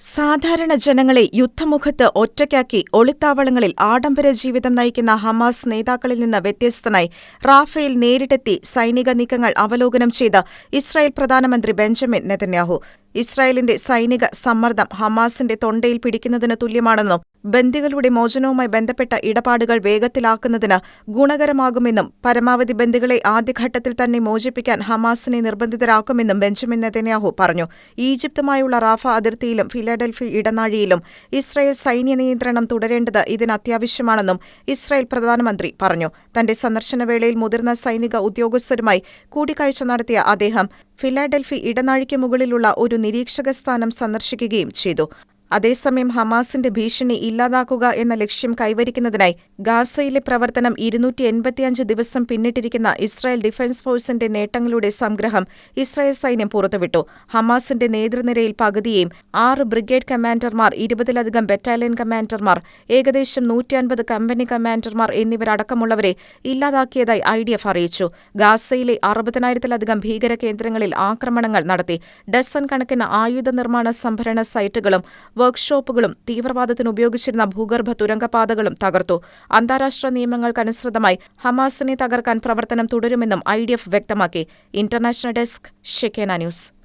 സാധാരണ ജനങ്ങളെ യുദ്ധമുഖത്ത് ഒറ്റയ്ക്കാക്കി ഒളിത്താവളങ്ങളിൽ ആഡംബര ജീവിതം നയിക്കുന്ന ഹമാസ് നേതാക്കളിൽ നിന്ന് വ്യത്യസ്തനായി റാഫേൽ നേരിട്ടെത്തി സൈനിക നീക്കങ്ങൾ അവലോകനം ചെയ്ത് ഇസ്രായേൽ പ്രധാനമന്ത്രി ബെഞ്ചമിൻ നെതന്യാഹു. ഇസ്രായേലിന്റെ സൈനിക സമ്മർദ്ദം ഹമാസിന്റെ തൊണ്ടയിൽ പിടിക്കുന്നതിന് തുല്യമാണെന്നും ബന്ദികളുടെ മോചനവുമായി ബന്ധപ്പെട്ട ഇടപാടുകൾ വേഗത്തിലാക്കുന്നതിന് ഗുണകരമാകുമെന്നും പരമാവധി ബന്ദികളെ ആദ്യഘട്ടത്തിൽ തന്നെ മോചിപ്പിക്കാൻ ഹമാസിനെ നിർബന്ധിതരാക്കുമെന്നും ബെഞ്ചമിൻ നെതന്യാഹു പറഞ്ഞു. ഈജിപ്തുമായുള്ള റാഫ അതിർത്തിയിലും ഫിലാഡൽഫി ഇടനാഴിയിലും ഇസ്രായേൽ സൈന്യ നിയന്ത്രണം തുടരേണ്ടത് ഇതിന് അത്യാവശ്യമാണെന്നും ഇസ്രായേൽ പ്രധാനമന്ത്രി പറഞ്ഞു. തന്റെ സന്ദർശനവേളയിൽ മുതിർന്ന സൈനിക ഉദ്യോഗസ്ഥരുമായി കൂടിക്കാഴ്ച നടത്തിയ അദ്ദേഹം ഫിലാഡൽഫി ഇടനാഴിക്ക് മുകളിലുള്ള ഒരു നിരീക്ഷക സ്ഥാനം സന്ദർശിക്കുകയും ചെയ്തു. അതേസമയം ഹമാസിന്റെ ഭീഷണി ഇല്ലാതാക്കുക എന്ന ലക്ഷ്യം കൈവരിക്കുന്നതിനായി ഗാസയിലെ പ്രവർത്തനം ഇരുന്നൂറ്റി എൺപത്തിയഞ്ച് ദിവസം പിന്നിട്ടിരിക്കുന്ന ഇസ്രായേൽ ഡിഫൻസ് ഫോഴ്സിന്റെ നേട്ടങ്ങളുടെ സംഗ്രഹം ഇസ്രായേൽ സൈന്യം പുറത്തുവിട്ടു. ഹമാസിന്റെ നേതൃനിരയിൽ പകുതിയെയും ആറ് ബ്രിഗേഡ് കമാൻഡർമാർ ഇരുപതിലധികം ബറ്റാലിയൻ കമാൻഡർമാർ ഏകദേശം നൂറ്റിയൻപത് കമ്പനി കമാൻഡർമാർ എന്നിവരടക്കമുള്ളവരെ ഇല്ലാതാക്കിയതായി ഐ ഡി എഫ് അറിയിച്ചു. ഗാസയിലെ അറുപതിനായിരത്തിലധികം ഭീകര കേന്ദ്രങ്ങളിൽ ആക്രമണങ്ങൾ നടത്തി. ഡസൺ കണക്കിന് ആയുധ നിർമ്മാണ സംഭരണ സൈറ്റുകളും വർക്ക്ഷോപ്പുകളും തീവ്രവാദത്തിന് ഉപയോഗിച്ചിരുന്ന ഭൂഗർഭ തുരങ്കപാതകളും തകർത്തു. അന്താരാഷ്ട്ര നിയമങ്ങൾക്കനുസൃതമായി ഹമാസിനെ തകർക്കാൻ പ്രവർത്തനം തുടരുമെന്നും ഐ വ്യക്തമാക്കി. International desk Shekinah news.